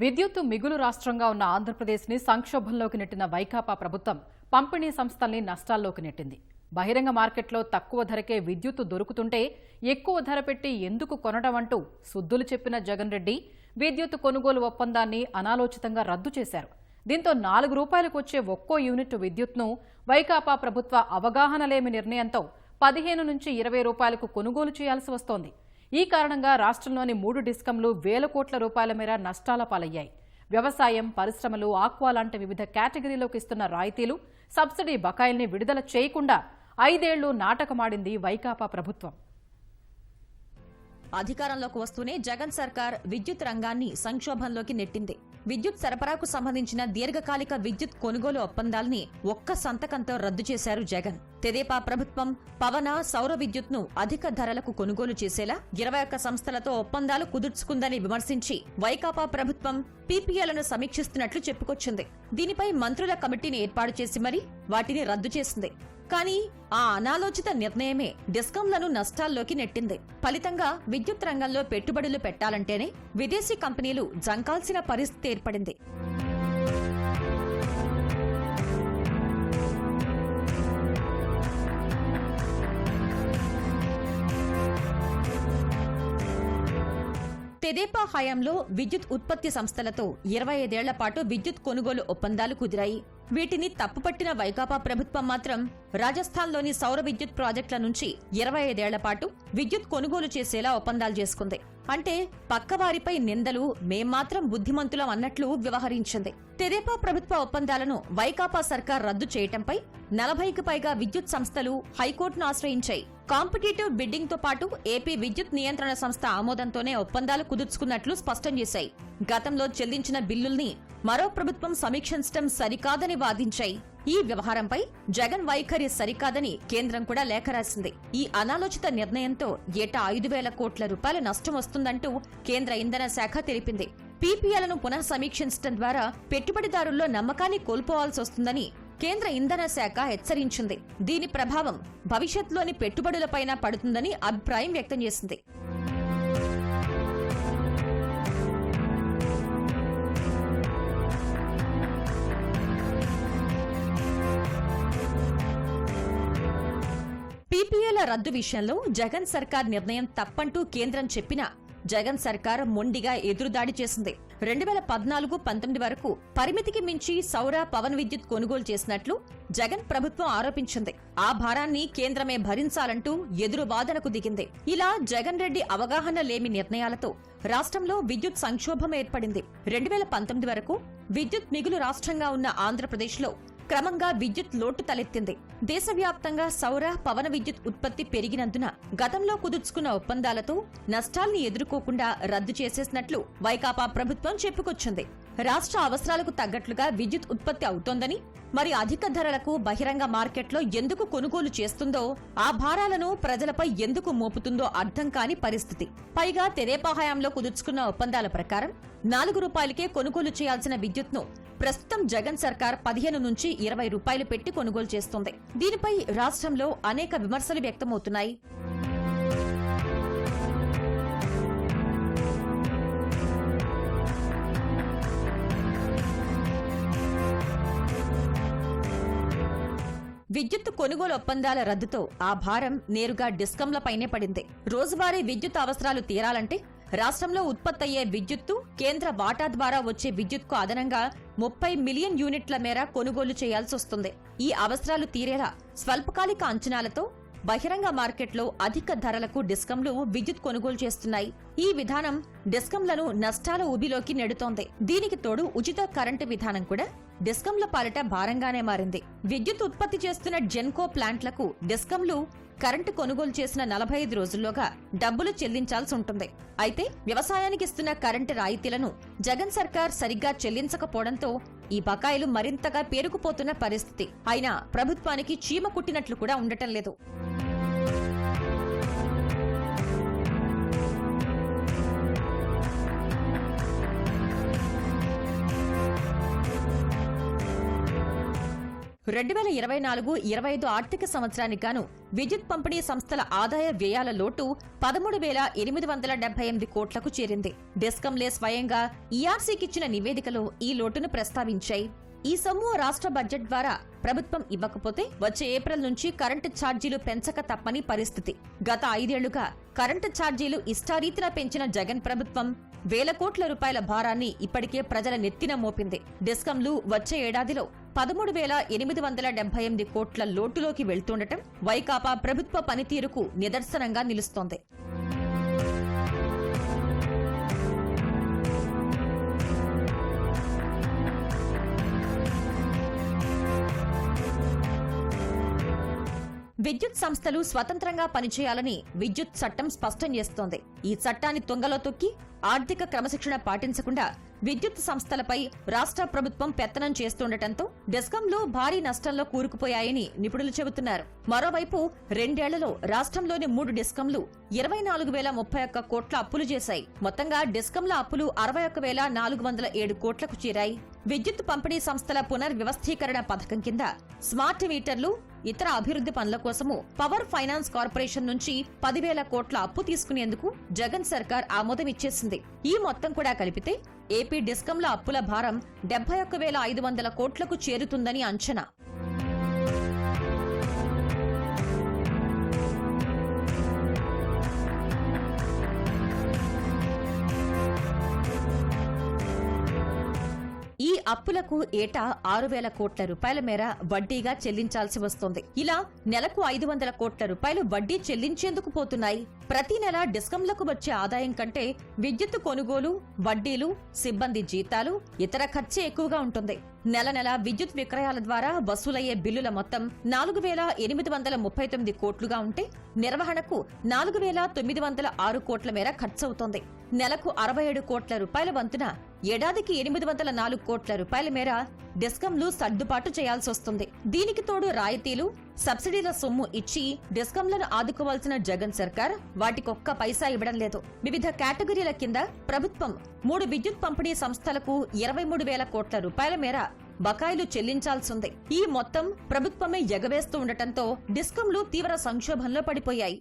విద్యుత్తు మిగులు రాష్ట్రంగా ఉన్న ఆంధ్రప్రదేశ్ని సంక్షోభంలోకి నెట్టిన వైకాపా ప్రభుత్వం పంపిణీ సంస్థల్ని నష్టాల్లోకి నెట్టింది. బహిరంగ మార్కెట్లో తక్కువ ధరకే విద్యుత్తు దొరుకుతుంటే ఎక్కువ ధర పెట్టి ఎందుకు కొనడం అంటూ సుద్దులు చెప్పిన జగన్ రెడ్డి విద్యుత్ కొనుగోలు ఒప్పందాన్ని అనాలోచితంగా రద్దు చేశారు. దీంతో నాలుగు రూపాయలకు వచ్చే ఒక్కో యూనిట్ విద్యుత్ను వైకాపా ప్రభుత్వ అవగాహన లేమి నిర్ణయంతో పదిహేను నుంచి ఇరవై రూపాయలకు కొనుగోలు చేయాల్సి వస్తోంది. ఈ కారణంగా రాష్ట్రంలోని మూడు డిస్కంలు వేల కోట్ల రూపాయల మేర నష్టాల పాలయ్యాయి. వ్యవసాయం పరిశ్రమలు ఆక్వా లాంటి వివిధ కేటగిరీలోకి ఇస్తున్న రాయితీలు సబ్సిడీ బకాయిల్ని విడుదల చేయకుండా ఐదేళ్ళు నాటకమాడింది వైకాపా ప్రభుత్వం. అధికారంలోకి వస్తూనే జగన్ సర్కార్ విద్యుత్ రంగాన్ని సంక్షోభంలోకి నెట్టింది. విద్యుత్ సరఫరాకు సంబంధించిన దీర్ఘకాలిక విద్యుత్ కొనుగోలు ఒప్పందాల్ని ఒక్క సంతకంతో రద్దు చేశారు జగన్. తెదేపా ప్రభుత్వం పవన సౌర విద్యుత్ను అధిక ధరలకు కొనుగోలు చేసేలా ఇరవై ఒక్క సంస్థలతో ఒప్పందాలు కుదుర్చుకుందని విమర్శించి వైకాపా ప్రభుత్వం పీపీఎలను సమీక్షిస్తున్నట్లు చెప్పుకొచ్చింది. దీనిపై మంత్రుల కమిటీని ఏర్పాటు చేసి మరీ వాటిని రద్దు చేసింది. కానీ ఆ అనాలోచిత నిర్ణయమే డిస్కంలను నష్టాల్లోకి నెట్టింది. ఫలితంగా విద్యుత్ రంగంలో పెట్టుబడులు పెట్టాలంటేనే విదేశీ కంపెనీలు జంకాల్సిన పరిస్థితి ఏర్పడింది. తెదేపా హయాంలో విద్యుత్ ఉత్పత్తి సంస్థలతో ఇరవై ఐదేళ్ళ పాటు విద్యుత్ కొనుగోలు ఒప్పందాలు కుదిరాయి. వీటిని తప్పుపట్టిన వైకాపా ప్రభుత్వం మాత్రం రాజస్థాన్లోని సౌర విద్యుత్ ప్రాజెక్టుల నుంచి ఇరవై ఐదేళ్ళ పాటు విద్యుత్ కొనుగోలు చేసేలా ఒప్పందాలు చేసుకుంది. అంటే పక్కవారిపై నిందలు మేం మాత్రం బుద్ధిమంతులం అన్నట్లు వ్యవహరించింది. తెదేపా ప్రభుత్వ ఒప్పందాలను వైకాపా సర్కార్ రద్దు చేయటంపై నలభైకి పైగా విద్యుత్ సంస్థలు హైకోర్టును ఆశ్రయించాయి. కాంపిటేటివ్ బిడ్డింగ్తో పాటు ఏపీ విద్యుత్ నియంత్రణ సంస్థ ఆమోదంతోనే ఒప్పందాలు కుదుర్చుకున్నట్లు స్పష్టం చేశాయి. గతంలో చెల్లించిన బిల్లుల్ని మరో ప్రభుత్వం సమీక్షించడం సరికాదని వాదించాయి. ఈ వ్యవహారంపై జగన్ వైఖరి సరికాదని కేంద్రం కూడా లేఖ రాసింది. ఈ అనాలోచిత నిర్ణయంతో ఏటా ఐదు వేల కోట్ల రూపాయల నష్టం వస్తుందంటూ కేంద్ర ఇంధన శాఖ తెలిపింది. పీపీఎలను పునః సమీక్షించడం ద్వారా పెట్టుబడిదారుల్లో నమ్మకాన్ని కోల్పోవాల్సి వస్తుందని కేంద్ర ఇంధన శాఖ హెచ్చరించింది. దీని ప్రభావం భవిష్యత్తులోని పెట్టుబడులపైన పడుతుందని అభిప్రాయం వ్యక్తం చేసింది. పీపీఏల రద్దు విషయంలో జగన్ సర్కార్ నిర్ణయం తప్పంటూ కేంద్రం చెప్పినా జగన్ సర్కార్ మొండిగా ఎదురుదాడి చేసింది. రెండు వేల పద్నాలుగు పంతొమ్మిది వరకు పరిమితికి మించి సౌర పవన్ విద్యుత్ కొనుగోలు చేసినట్లు జగన్ ప్రభుత్వం ఆరోపించింది. ఆ భారాన్ని కేంద్రమే భరించాలంటూ ఎదురు వాదనకు దిగింది. ఇలా జగన్ రెడ్డి అవగాహన లేమి నిర్ణయాలతో రాష్ట్రంలో విద్యుత్ సంక్షోభం ఏర్పడింది. రెండు వేల పంతొమ్మిది వరకు విద్యుత్ మిగులు రాష్ట్రంగా ఉన్న ఆంధ్రప్రదేశ్లో క్రమంగా విద్యుత్ లోటు తలెత్తింది. దేశవ్యాప్తంగా సౌర పవన విద్యుత్ ఉత్పత్తి పెరిగినందున గతంలో కుదుర్చుకున్న ఒప్పందాలతో నష్టాల్ని ఎదుర్కోకుండా రద్దు చేసేసినట్లు వైకాపా ప్రభుత్వం చెప్పుకొచ్చింది. రాష్ట్ర అవసరాలకు తగ్గట్లుగా విద్యుత్ ఉత్పత్తి అవుతోందని మరి అధిక ధరలకు బహిరంగ మార్కెట్లో ఎందుకు కొనుగోలు చేస్తుందో ఆ భారాలను ప్రజలపై ఎందుకు మోపుతుందో అర్థం కాని పరిస్థితి. పైగా తెదేపా హయాంలో కుదుర్చుకున్న ఒప్పందాల ప్రకారం నాలుగు రూపాయలకే కొనుగోలు చేయాల్సిన విద్యుత్ను ప్రస్తుతం జగన్ సర్కార్ పదిహేను నుంచి ఇరవై రూపాయలు పెట్టి కొనుగోలు చేస్తోంది. దీనిపై రాష్ట్రంలో అనేక విమర్శలు వ్యక్తమవుతున్నాయి. విద్యుత్ కొనుగోలు ఒప్పందాల రద్దుతో ఆ భారం నేరుగా డిస్కంలపైనే పడింది. రోజువారీ విద్యుత్ అవసరాలు తీరాలంటే రాష్ట్రంలో ఉత్పత్తయ్యే విద్యుత్తు కేంద్ర వాటా ద్వారా వచ్చే విద్యుత్కు అదనంగా ముప్పై మిలియన్ యూనిట్ల మేర కొనుగోలు చేయాల్సి వస్తుంది. ఈ అవసరాలు తీరేలా స్వల్పకాలిక అంచనాలతో బహిరంగ మార్కెట్లో అధిక ధరలకు డిస్కంలు విద్యుత్ కొనుగోలు చేస్తున్నాయి. ఈ విధానం డిస్కంలను నష్టాల ఊబిలోకి నెడుతోంది. దీనికి తోడు ఉచిత కరెంటు విధానం కూడా డిస్కంల పాలిట భారంగానే మారింది. విద్యుత్ ఉత్పత్తి చేస్తున్న జెన్కో ప్లాంట్లకు డిస్కంలు కరెంటు కొనుగోలు చేసిన నలభై ఐదు రోజుల్లోగా డబ్బులు చెల్లించాల్సి ఉంటుంది. అయితే వ్యవసాయానికి ఇస్తున్న కరెంటు రాయితీలను జగన్ సర్కార్ సరిగ్గా చెల్లించకపోవడంతో ఈ బకాయిలు మరింతగా పేరుకుపోతున్న పరిస్థితి. అయినా ప్రభుత్వానికి చీమ కుట్టినట్లు కూడా ఉండటం లేదు. రెండు వేల ఇరవై నాలుగు ఇరవై ఐదు ఆర్థిక సంవత్సరానికి గాను విద్యుత్ పంపిణీ సంస్థల ఆదాయ వ్యయాల లోటు పదమూడు వేల ఎనిమిది వందల డెబ్బై ఎనిమిది కోట్లకు చేరింది. డిస్కంలే స్వయంగా ఈఆర్సీకిచ్చిన నివేదికలో ఈ లోటును ప్రస్తావించాయి. ఈ సొమ్ము రాష్ట్ర బడ్జెట్ ద్వారా ప్రభుత్వం ఇవ్వకపోతే వచ్చే ఏప్రిల్ నుంచి కరెంటు ఛార్జీలు పెంచక తప్పని పరిస్థితి. గత ఐదేళ్ళుగా కరెంటు ఛార్జీలు ఇష్టారీతిన పెంచిన జగన్ ప్రభుత్వం వేల కోట్ల రూపాయల భారాన్ని ఇప్పటికే ప్రజల నెత్తిన మోపింది. డిస్కంలు వచ్చే ఏడాదిలో పదమూడు వేల ఎనిమిది వందల డెబ్బై ఎనిమిది కోట్ల లోటులోకి వెళ్తుండటం వైకాపా ప్రభుత్వ పనితీరుకు నిదర్శనంగా నిలుస్తోంది. విద్యుత్ సంస్థలు స్వతంత్రంగా పనిచేయాలని విద్యుత్ చట్టం స్పష్టం చేస్తోంది. ఈ చట్టాన్ని తుంగలో తొక్కి ఆర్థిక క్రమశిక్షణ పాటించకుండా విద్యుత్ సంస్థలపై రాష్ట్ర ప్రభుత్వం పెత్తనం చేస్తుండటంతో డెస్కంలో భారీ నష్టంలో కూరుకుపోయాయని నిపుణులు చెబుతున్నారు. మరోవైపు రెండేళ్ళలో రాష్ట్రంలోని మూడు డిస్కంలు ఇరవై నాలుగు వేల ముప్పై ఒక్క కోట్ల అప్పులు చేశాయి. మొత్తంగా డిస్కంల అప్పులు అరవై ఒక్క వేల నాలుగు వందల ఏడు కోట్లకు చేరాయి. విద్యుత్ పంపిణీ సంస్థల పునర్వ్యవస్థీకరణ పథకం కింద స్మార్ట్ మీటర్లు ఇతర అభివృద్ధి పనుల కోసము పవర్ ఫైనాన్స్ కార్పొరేషన్ నుంచి పదివేల కోట్ల అప్పు తీసుకునేందుకు జగన్ సర్కార్ ఆమోదం ఇచ్చేసింది. ఈ మొత్తం కూడా కలిపితే ఏపీ డిస్కంల అప్పుల భారం డెబ్బై ఒక్క వేల ఐదు వందల కోట్లకు చేరుతుందని అంచనా. ఈ అప్పులకు ఏటా ఆరు వేల కోట్ల రూపాయల మేర వడ్డీగా చెల్లించాల్సి వస్తోంది. ఇలా నెలకు ఐదు వందల కోట్ల రూపాయలు వడ్డీ చెల్లించేందుకు పోతున్నాయి. ప్రతి నెల డిస్కంలకు వచ్చే ఆదాయం కంటే విద్యుత్ కొనుగోలు వడ్డీలు సిబ్బంది జీతాలు ఇతర ఖర్చే ఎక్కువగా ఉంటుంది. నెల నెల విద్యుత్ విక్రయాల ద్వారా వసూలయ్యే బిల్లుల మొత్తం నాలుగు వేల ఎనిమిది వందల ముప్పై తొమ్మిది కోట్లుగా ఉంటే నిర్వహణకు నాలుగు వేల తొమ్మిది వందల ఆరు కోట్ల మేర ఖర్చవుతోంది. నెలకు అరవై ఏడు కోట్ల రూపాయల వంతున ఏడాదికి ఎనిమిది వందల నాలుగు కోట్ల రూపాయల మేర డిస్కంలు సర్దుబాటు చేయాల్సి వస్తుంది దీనికి తోడు రాయితీలు సబ్సిడీల సొమ్ము ఇచ్చి డిస్కంలను ఆదుకోవాల్సిన జగన్ సర్కార్ వాటికొక్క పైసా ఇవ్వడం లేదు. వివిధ కేటగిరీల కింద ప్రభుత్వం మూడు విద్యుత్ పంపిణీ సంస్థలకు ఇరవై మూడు వేల కోట్ల రూపాయల మేర బకాయిలు చెల్లించాల్సింది. ఈ మొత్తం ప్రభుత్వమే ఎగవేస్తూ ఉండటంతో డిస్కంలు తీవ్ర సంక్షోభంలో పడిపోయాయి.